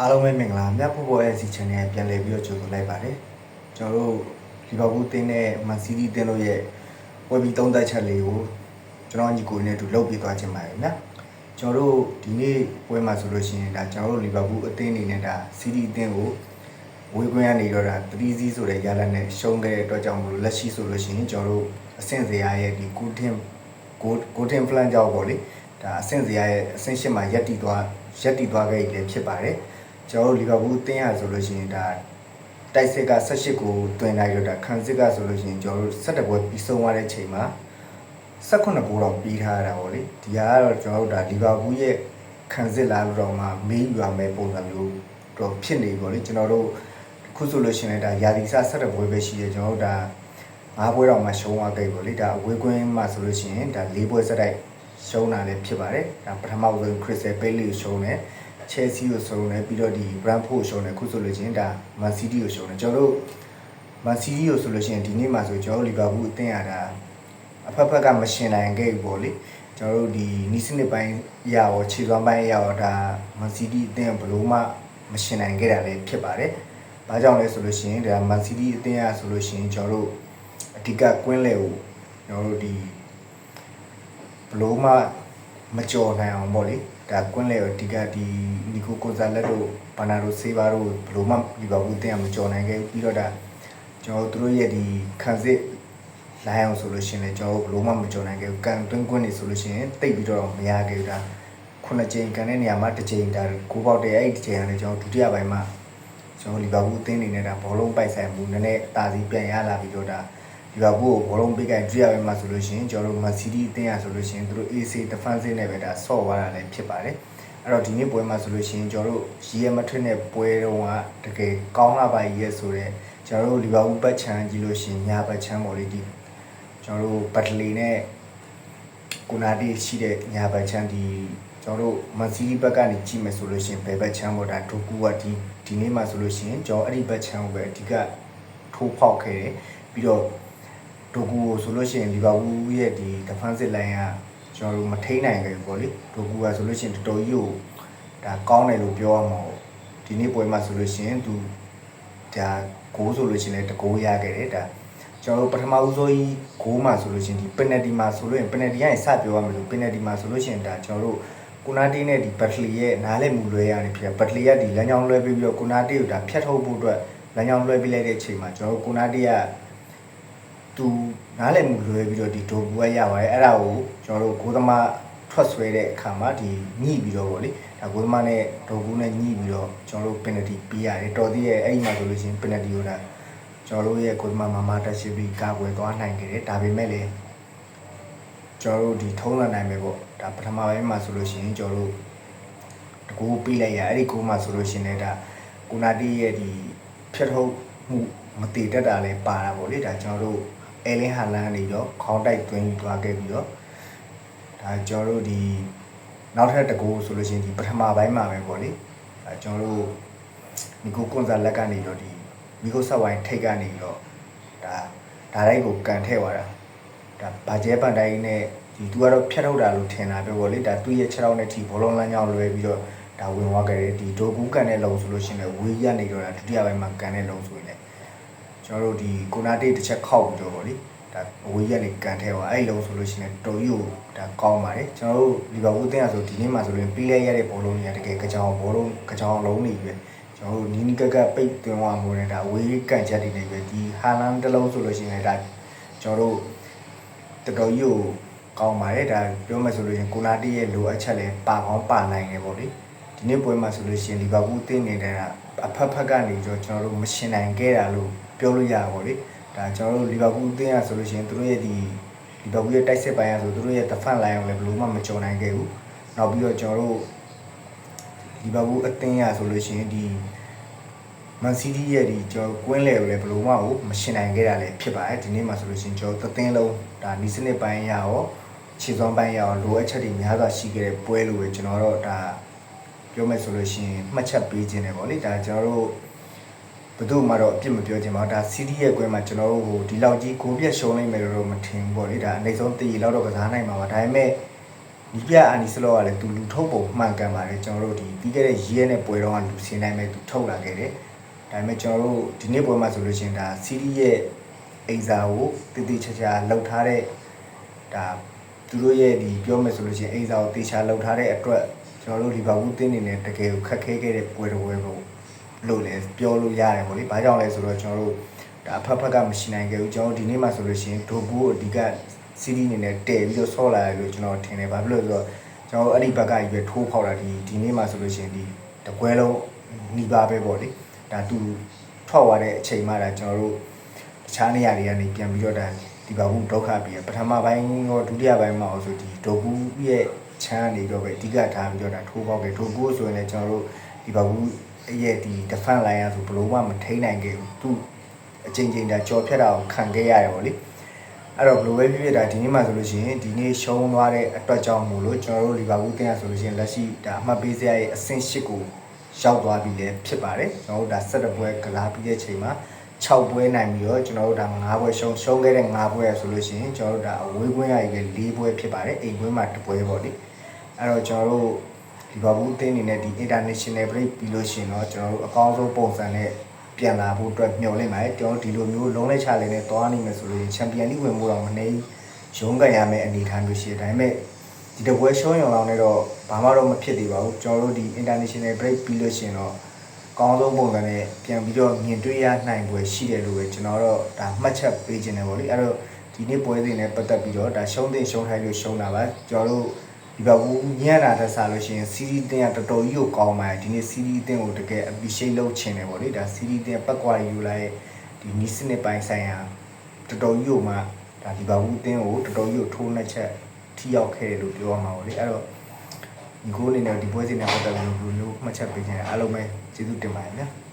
အားလုံးပဲမင်္ဂလာမြတ်ဖို့ပေါ်ရဲ့စီ channel ပြန်လည်ပြီးတော့ကြိုဆိုလိုက်ပါတယ်ကျွန်တော်တို့လီဗာပူးတင်းနဲ့မန်စီးတီးတင်းတို့ရဲ့ဝယ်ပြီးသုံးသက်ချက်လေးကိုကျွန်တော်ညီကိုနဲ့အတူလုပ်ပြသွားခြင်းပါတယ်နော်ကျွန်တော်တို့ဒီနေ့ပွဲမှာဆိုလို့ရှိရင်ဒါကျွန်တော်တို့လီဗာပူးအသင်းအနေနဲ့ဒါစီးတီးအသင်းကိုဝေးခွင့်ရနေတော့ဒါ3စီးဆိုတဲ့ရလဒ်နဲ့ရှုံးခဲ့တဲ့အတွက်ကြောင့်မလို့လက်ရှိဆိုလို့ရှိရင်ကျွန်တော်တို့အဆင့်စရာရဲ့ဒီကူတင်ကိုကိုတင်ဖလန်ကြောက်ပေါ့လေဒါအဆင့်စရာရဲ့အဆင့်ရှစ်မှာရက်တည်သွားရက်တည်သွားခဲ့ပြီဖြစ်ပါတယ် ကျွန်တော်တို့လီဗာပူးအသင်းရဆိုလို့ရှိရင်ဒါတိုက်စစ်က18ကိုတွင်လိုက်တော့ဒါခံစစ်ကဆိုလို့ရှိရင်ကျွန်တော်တို့17ပွဲပြီးဆုံးသွားတဲ့ချိန်မှာ18ကိုတော့ပြီးထားရတာပေါ့လေဒီဟာကတော့ကျွန်တော်တို့ဒါလီဗာပူးရဲ့ခံစစ်လာလို့တော့မှမေးယူရမယ်ပုံစံမျိုးတော့ဖြစ်နေပေါ့လေကျွန်တော်တို့ခုဆိုလို့ရှိရင်လည်းဒါယာဒီစ17ပွဲပဲရှိတယ်ကျွန်တော်တို့ဒါ၅ပွဲတော့မှရှုံးသွားခဲ့ပေါ့လေဒါအဝေးကွင်းမှာဆိုလို့ရှိရင်ဒါ၄ပွဲစက်တိုက်ရှုံးတာလည်းဖြစ်ပါတယ်ဒါပထမဆုံးခရစ်စတယ်ပေးလီကိုရှုံးတယ် ချဲစီကိုရှုံးတယ်ပြီးတော့ဒီ Brentford ကိုရှုံးတယ်ခုဆိုလို့ချင်းဒါ Man City ကိုရှုံးတယ်ကျွန်တော်တို့ Man City ကိုဆိုလို့ရှိရင်ဒီနေ့မှာဆိုကျွန်တော်တို့ Liverpool အသင်းရတာအဖက်ဖက်ကမရှင်နိုင်ခဲ့ဘူးပေါ့လေကျွန်တော်တို့ဒီနီးစနစ်ပိုင်းရရောခြေစွမ်းပိုင်းရရောဒါ Man City အသင်းဘယ်လို့မှမရှင်နိုင်ခဲ့တာလည်းဖြစ်ပါတယ်။ဘာကြောင့်လဲဆိုလို့ရှိရင်ဒါ Man City အသင်းရဆိုလို့ရှိရင်ကျွန်တော်တို့အဓိကကွင်းလေကိုကျွန်တော်တို့ဒီဘယ်လို့မှမကြော်နိုင်အောင်ပေါ့လေ ဒါကွင်းလေကိုအဓိကဒီနီကိုကိုဇာလက်တို့ဘာနာတို့ဆေးဘာတို့ဘယ်လို့မှလီဗာပူးအသင်းကမကြော်နိုင်ခဲ့ဘူးပြီးတော့ဒါကျွန်တော်တို့တို့ရဲ့ဒီခံစစ်လိုင်းအောင်ဆိုလို့ရှိရင်လည်းကျွန်တော်တို့ဘယ်လို့မှမကြော်နိုင်ခဲ့ဘူးကန်တွင်းကွင်းနေဆိုလို့ရှိရင်တိတ်ပြီးတော့မရခဲ့ဘူးဒါခုနှစ်ကြိမ်ကန်တဲ့နေရာမှာတစ်ကြိမ်ဒါကိုပေါက်တဲ့အဲ့ဒီတစ်ကြိမ်ကလည်းကျွန်တော်ဒုတိယပိုင်းမှာကျွန်တော်လီဗာပူးအသင်းနေနဲ့ဒါဘောလုံးပိုက်ဆိုင်မှုနည်းနည်းတာစီပြန်ရလာပြီးတော့ဒါ လီဗာပူးကိုဘောလုံးပေးကြဒုတိယပိုင်းမှာဆိုလို့ရှိရင်ကျွန်တော်တို့မန်စီးတီးအသင်းရဆိုလို့ရှိရင်သူတို့ AC defense နဲ့ပဲဒါဆော့သွားတာလည်းဖြစ်ပါတယ်အဲ့တော့ဒီနေ့ပွဲမှာဆိုလို့ရှိရင်ကျွန်တော်တို့ရီယယ်မထရစ်နဲ့ပွဲတော့ကတကယ်ကောင်းလာပါရဲ့ဆိုတော့ကျွန်တော်တို့လီဗာပူးဘက်ချန်ကြည့်လို့ရှိရင်ညာဘက်ချန်ပေါ်လေးဒီကျွန်တော်တို့ဘတ်လီနဲ့ကိုနာတီရှိတဲ့ညာဘက်ချန်ဒီကျွန်တော်တို့မန်စီးတီးဘက်ကနေကြည့်မယ်ဆိုလို့ရှိရင်ဘယ်ဘက်ချန်ပေါ်ဒါဒိုကူကဒီဒီနေ့မှာဆိုလို့ရှိရင်ကျွန်တော်အဲ့ဒီဘက်ချန်ကိုပဲအဓိကထိုးဖောက်ခဲ့တယ်ပြီးတော့ ဒိုကူကိုဆိုလို့ရှိရင်လီဗာပူးရဲ့ဒီ defensive line ကကျွန်တော်တို့မထိန်းနိုင်ခဲ့ဘူးပေါ့လေဒိုကူကဆိုလို့ရှိရင်တော်တော်ကြီးကိုဒါကောင်းတယ်လို့ပြောရမှာပေါ့ဒီနေ့ပွဲမှာဆိုလို့ရှိရင်သူဒါဂိုးဆိုလို့ရှိရင်လည်းတကိုးရခဲ့တယ်ဒါကျွန်တော်တို့ပထမဦးဆုံးကြီးဂိုးမှာဆိုလို့ရှိရင်ဒီ penalty မှာဆိုလို့ရင် penalty ကနေစပြောရမယ်လို့ penalty မှာဆိုလို့ရှိရင်ဒါကျွန်တော်တို့ကိုနာတီနဲ့ဒီဘတ်လီရဲ့နားလဲမူလွဲရနေဖြစ်ဘတ်လီကဒီလမ်းကြောင်းလွဲပြီးပြီးတော့ကိုနာတီကိုဒါဖြတ်ထုတ်ဖို့အတွက်လမ်းကြောင်းလွဲပြီးလိုက်တဲ့အချိန်မှာကျွန်တော်တို့ကိုနာတီက သူနားလည်မှုလွယ်ပြီးတော့ဒီဒိုဘူးကရပါတယ်အဲ့ဒါကိုကျွန်တော်တို့ဂိုးသမားထွက်ဆွဲတဲ့အခါမှာဒီညှိပြီးတော့ဗောလေဒါဂိုးသမားနဲ့ဒိုဘူးနဲ့ညှိပြီးတော့ကျွန်တော်တို့ penalty ပေးရတယ်တော်သေးရဲ့အဲ့ဒီမှာဆိုလို့ရှိရင် penalty ကိုဒါကျွန်တော်တို့ရဲ့ဂိုးသမားမမတက်ရှိပြီးကာကွယ်သွားနိုင်ခဲ့တယ်ဒါပေမဲ့လည်းကျွန်တော်တို့ဒီထုံးလာနိုင်မယ်ပေါ့ဒါပထမပိုင်းမှာဆိုလို့ရှိရင်ကျွန်တော်တို့တကူပေးလိုက်ရအဲ့ဒီဂိုးမှာဆိုလို့ရှိရင်လည်းဒါကိုနာတီရဲ့ဒီဖြတ်ထုတ်မှုမတည်တတ်တာလည်းပါတာပေါ့လေဒါကျွန်တော်တို့ အဲလင်းဟာလန်ကနေတော့ခေါင်းတိုက်သွင်းသွားခဲ့ပြီးတော့ဒါကျွန်တော်တို့ဒီနောက်ထပ်တကူဆိုလို့ရှိရင်ဒီပထမပိုင်းမှာပဲပေါ့လေအဲကျွန်တော်တို့မီကိုကွန်ဆာလက်ကနေတော့ဒီမီကိုဆက်ဝိုင်းထိတ်ကနေတော့ဒါဒါလိုက်ကိုကန်ထည့်သွားတာဒါဘာကျဲပန်တိုင်းနဲ့ဒီသူကတော့ဖြတ်ထုတ်တာလို့ထင်တာပဲပေါ့လေဒါသူ့ရဲ့6ထောက်နဲ့ထိဘောလုံးလမ်းကြောင်းလွယ်ပြီးတော့ဒါဝင်သွားခဲ့တယ်ဒီဒိုကူကန်တဲ့လုံဆိုလို့ရှိရင်လည်းဝေးရနေတော့ဒါဒုတိယပိုင်းမှာကန်တဲ့လုံဆိုရင်လည်း ကျွန်တော်တို့ဒီကိုနာတေးတစ်ချက်ခောက်ပြီးတော့ဗောလေဒါအဝေးရက်နေကန်ထဲပါအဲ့လုံးဆိုလို့ရှိရင်တော်ကြီးကိုဒါကောင်းပါတယ်ကျွန်တော်တို့လီဗာပူးအသင်းအဆိုဒီနေ့မှဆိုရင်ပြီးလဲရတဲ့ဘောလုံးတွေကတကယ်ကြောင်ဘောလုံးကြောင်လုံးနေပြီကျွန်တော်တို့နီးနီးကက်ကပိတ်သွင်းသွားမှုနဲ့ဒါအဝေးကန်ချက်တွေနေပဲဒီဟာလန်တစ်လုံးဆိုလို့ရှိရင်ဒါကျွန်တော်တို့တော်တော်ကြီးကိုကောင်းပါတယ်ဒါပြောမှဆိုလို့ရင်ကိုနာတေးရဲ့လိုအပ်ချက်လည်းပါကောင်းပါနိုင်တယ်ဗောလေ ဒီနေ့ပွဲမှာဆိုလို့ရှိရင်လီဗာပူးအသင်းနေတဲ့အဖက်ဖက်ကနေကျွန်တော်တို့မရှင်နိုင်ခဲ့တာလို့ပြောလို့ရပါဗောလေဒါကျွန်တော်တို့လီဗာပူးအသင်းရဆိုလို့ရှိရင်သူတို့ရဲ့ဒီလီဗာပူးရဲ့တိုက်စစ်ပိုင်းရဆိုသူတို့ရဲ့ defense line ကိုလည်းဘယ်လို့မှမကြော်နိုင်ခဲ့ဘူးနောက်ပြီးတော့ကျွန်တော်တို့လီဗာပူးအသင်းရဆိုလို့ရှိရင်ဒီမန်စီးတီးရဲ့ဒီကျွန်တော်ကွင်းလေကိုလည်းဘယ်လို့မှမရှင်နိုင်ခဲ့တာလည်းဖြစ်ပါတယ်ဒီနေ့မှာဆိုလို့ရှိရင်ကျွန်တော်သင်းလုံးဒါနီးစနစ်ပိုင်းရရောခြေစွမ်းပိုင်းရရောလိုအပ်ချက်တွေများစွာရှိခဲ့တဲ့ပွဲလို့ပဲကျွန်တော်တို့ဒါ ပြောမယ်ဆိုလို့ရှိရင်မှတ်ချက်ပေးခြင်းတယ်ဗောလေဒါကျွန်တော်တို့ဘယ်သူမှတော့အပြစ်မပြောချင်ပါဘူးဒါစီးတီးရဲ့ကွင်းမှာကျွန်တော်တို့ဟိုဒီလောက်ကြီးကိုပြက်ရှုံးနိုင်မယ်လို့တော့မထင်ဘူးပေါ့လေဒါအနည်းဆုံးတည်လောက်တော့ကစားနိုင်မှာပါဒါပေမဲ့ဒီပြအာနီစလောကလည်းသူလူထုတ်ပုံမှန်ကန်ပါတယ်ကျွန်တော်တို့ဒီပြီးခဲ့တဲ့ရီးရဲနဲ့ပွဲတော့ကလူစင်းတိုင်းပဲသူထုတ်လာခဲ့တယ်ဒါပေမဲ့ကျွန်တော်တို့ဒီနေ့ပွဲမှာဆိုလို့ရှိရင်ဒါစီးရီးရဲ့အိမ်စာကိုတည်တည်ချာချာလှုပ်ထားတဲ့ဒါသူတို့ရဲ့ဒီပြောမယ်ဆိုလို့ရှိရင်အိမ်စာကိုတေချာလှုပ်ထားတဲ့အတွက် ကျွန်တော်တို့လီဗာပူးတင်းနေနဲ့တကယ်ကိုခက်ခဲခဲ့တဲ့ပွဲတစ်ပွဲပေါ့လို့လည်းပြောလို့ရတယ်ပေါ့လေ။ဘာကြောင့်လဲဆိုတော့ကျွန်တော်တို့ဒါအဖက်ဖက်ကမရှိနိုင်ခဲ့ဘူးကျွန်တော်တို့ဒီနေ့မှဆိုလို့ရှိရင်ဒိုဘူးကိုအဓိကစီးရီးအနေနဲ့တည်ပြီးတော့ဆော့လာတယ်လို့ကျွန်တော်ထင်တယ်။ဘာဖြစ်လို့လဲဆိုတော့ကျွန်တော်တို့အဲ့ဒီဘက်ကကြီးပဲထိုးဖောက်တာဒီဒီနေ့မှဆိုလို့ရှိရင်ဒီတပွဲလုံးနှီးပါပဲပေါ့လေ။ဒါသူထွက်သွားတဲ့အချိန်မှဒါကျွန်တော်တို့တခြားနေရာတွေကနေပြန်ပြီးတော့ဒါဒီဘာဘူးဒုက္ခပြီးရပထမပိုင်းရောဒုတိယပိုင်းမှာဆိုဒီဒုဘူးရဲ့ ချမ်းနေတော့ပဲအဓိကထားပြီးတော့ဒါထိုးပေါက်ခဲ့ဒုဘူးဆိုရင်လည်းကျွန်တော်တို့ဒီဘာဘူးရဲ့ဒီ defense line ရဆိုဘလို့မှမထိနိုင်ခဲ့ဘူးသူအချိန်ချင်းဒါကြော်ဖြတ်တာကိုခံခဲ့ရတယ်ဗောလေအဲ့တော့ဘလို့ပဲဖြစ်ဖြစ်ဒါဒီနေ့မှဆိုလို့ရှိရင်ဒီနေ့ရှုံးသွားတဲ့အတွက်ကြောင့်မို့လို့ကျွန်တော်တို့လီဗာပူးတင်ရဆိုလို့ရှိရင်လက်ရှိဒါအမှတ်ပေးစရာရဲ့အဆင့်၈ကိုရောက်သွားပြီလည်းဖြစ်ပါတယ်ကျွန်တော်တို့ဒါ၁၁ပွဲကစားပြီးတဲ့ချိန်မှာ6ပွဲနိုင်ပြီးတော့ကျွန်တော်တို့ဒါ9ပွဲရှုံးရှုံးခဲ့တဲ့9ပွဲရဆိုလို့ရှိရင်ကျွန်တော်တို့ဒါအဝေးကွင်းရည်ပဲ4ပွဲဖြစ်ပါတယ်အိမ်ကွင်းမှာ1ပွဲပေါ့လေ အဲ့တော့ကျွန်တော်တို့ဒီဘာဘူးအသင်းအနေနဲ့ဒီ international break ပြီးလို့ရှိရင်တော့ကျွန်တော်တို့အကောင်းဆုံးပုံစံနဲ့ပြန်လာဖို့အတွက်မျှော်လင့်ပါတယ်ကျွန်တော်တို့ဒီလိုမျိုးလုံးလိုက်ချလေးနဲ့သွားနိုင်မယ်ဆိုလို့ချန်ပီယံလိဝင်မှုတော့မနေရုံးကန်ရမယ့်အနေအထားမျိုးရှိတယ်ဒါပေမဲ့ဒီတပွဲရှုံးရုံလောက်နဲ့တော့ဘာမှတော့မဖြစ်သေးပါဘူးကျွန်တော်တို့ဒီ international break ပြီးလို့ရှိရင်တော့ကောင်းဆုံးပုံစံနဲ့ပြန်ပြီးတော့မြင်တွေ့ရနိုင်ပွဲရှိတယ်လို့ပဲကျွန်တော်တော့ဒါမှတ်ချက်ပေးခြင်းတယ်ဗောလေအဲ့တော့ဒီနေ့ပွဲစဉ်နဲ့ပတ်သက်ပြီးတော့ဒါရှုံးတဲ့ရှုံးထိုင်းလို့ရှုံးတာပါကျွန်တော်တို့ ဒီဘက်ဘူးညံ့တာတက်စားလို့ရှိရင်စီးရီးတင်ကတော်တော်ကြီးကိုကောင်းပါတယ်ဒီနေ့စီးရီးတင်ကိုတကယ် appreciate လုပ်ချင်တယ်ဗောလေဒါစီးရီးတင်ပတ်ကွာယူလာရဲ့ဒီနီးစနစ်ပိုင်းဆိုင်ရာတော်တော်ကြီးကိုမှဒါဒီဘက်ဘူးတင်ကိုတော်တော်ကြီးကိုထိုးနှက်ချက်ထိရောက်ခဲ့တယ်လို့ပြောရမှာဗောလေအဲ့တော့ဒီကိုအနေနဲ့ဒီပွဲစဉ်နဲ့ပတ်သက်ပြီးဘယ်လိုမျိုးမှတ်ချက်ပေးခြင်းလဲအားလုံးပဲကျေးဇူးတင်ပါတယ်ဗျာ